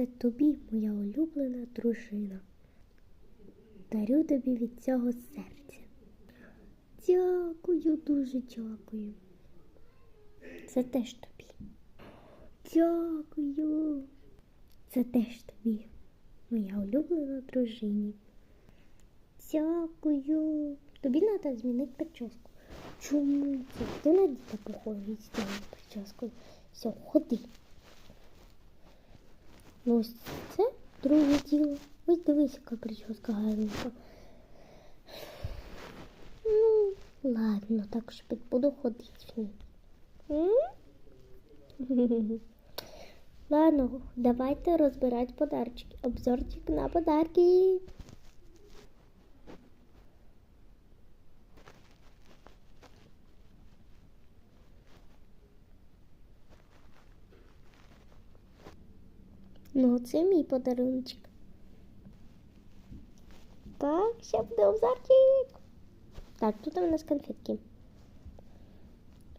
Це тобі, моя улюблена дружина. Дарю тобі від цього серця. Дякую, дуже дякую. Це теж тобі. Дякую. Це теж тобі, моя улюблена дружині. Дякую. Тобі треба змінити прическу. Чому? Ти на діта похожий з цією прическою. Все, ходи. Ну, ось це друге діло. Ось дивись, яка прическа гарненька. Ну, ладно, так що буду ходити в ній. Ладно, давайте розбирати подарочки. Обзорчик на подарки. Ну, це мій подаруночок. Так, ще буде обзорчик. Так, тут у нас конфетки.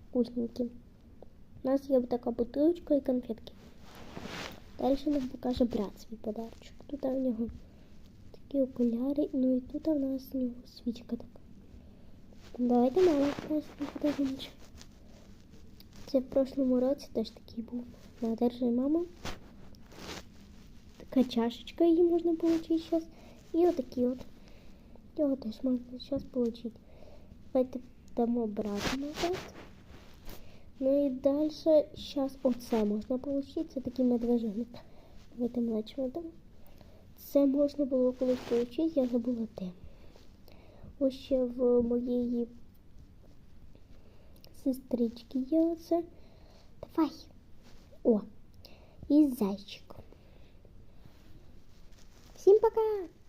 Вкусненькі. У нас є така бутилочка і конфетки. Далі нам покаже брат свій подарочок. Тут у нього такі окуляри, ну і тут у нас у нього свічка така. Давайте мама покаже свій подаруночок. Це в прошлому році теж такий був. На, держи, мама. Така чашечка, її можна отримати зараз. І отакі от. Його теж можна зараз отримати. Давайте дамо брату назад. Ну і далі зараз оце можна отримати. Це такий медвежонок. Давайте младшому дамо. Це можна було колись отримати, я забула де. Ось ще в моєї сестрички є оце. Давай. О, і зайчик. Всім пока!